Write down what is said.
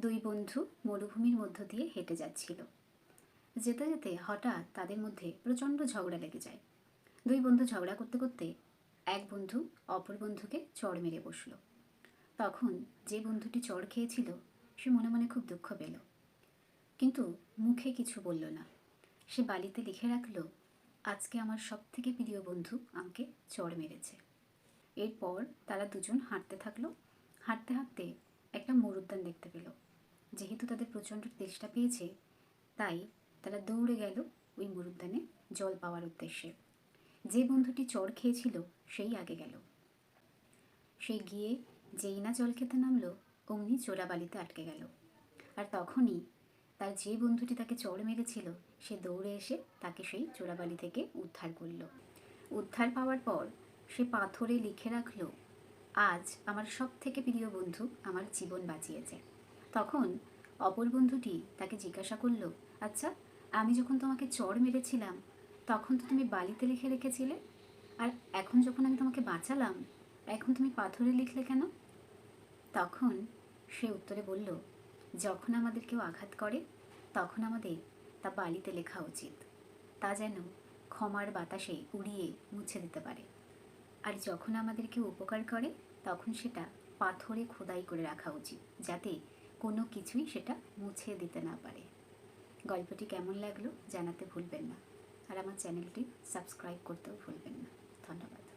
দুই বন্ধু মরুভূমির মধ্য দিয়ে হেঁটে যাচ্ছিল। যেতে যেতে হঠাৎ তাদের মধ্যে প্রচণ্ড ঝগড়া লেগে যায়। দুই বন্ধু ঝগড়া করতে করতে এক বন্ধু অপর বন্ধুকে চড় মেরে বসল। তখন যে বন্ধুটি চড় খেয়েছিল, সে মনে মনে খুব দুঃখ পেল। কিন্তু মুখে কিছু বলল না। সে বালিতে লিখে রাখল, আজকে আমার সব থেকে প্রিয় বন্ধু আমাকে চড় মেরেছে। এরপর তারা দুজন হাঁটতে থাকল। হাঁটতে হাঁটতে একটা মরুদ্যান দেখতে পেল। যেহেতু তাদের প্রচণ্ড তেষ্টা পেয়েছে। তাই তারা দৌড়ে গেল ওই মরুদ্যানে জল পাওয়ার উদ্দেশ্যে। যে বন্ধুটি চড় খেয়েছিল, সেই আগে গেল। সে গিয়ে যেই না জল খেতে নামলো, অমনি চোরাবালিতে আটকে গেল। আর তখনই তার যে বন্ধুটি তাকে চড় মেরেছিল, সে দৌড়ে এসে তাকে সেই চোরাবালি থেকে উদ্ধার করল। উদ্ধার পাওয়ার পর সে পাথরে লিখে রাখল, আজ আমার সব থেকে প্রিয় বন্ধু আমার জীবন বাঁচিয়েছে। তখন অপর বন্ধুটি তাকে জিজ্ঞাসা করল আচ্ছা আমি যখন তোমাকে চড় মেরেছিলাম, তখন তো তুমি বালিতে লিখে রেখেছিলে? আর এখন যখন আমি তোমাকে বাঁচালাম, এখন তুমি পাথরে লিখলে কেন? তখন সে উত্তরে বলল, যখন আমাদের কেউ আঘাত করে, তখন আমাদের তা বালিতে লেখা উচিত। তা যেন ক্ষমার বাতাসে উড়িয়ে মুছে দিতে পারে। আর যখন আমাদের কেউ উপকার করে, তখন সেটা পাথরে খোদাই করে রাখা উচিত, যাতে কোনো কিছুই সেটা মুছে দিতে না পারে। গল্পটি কেমন লাগল জানাতে ভুলবেন না। আর আমার চ্যানেলটি সাবস্ক্রাইব করতেও ভুলবেন না। ধন্যবাদ।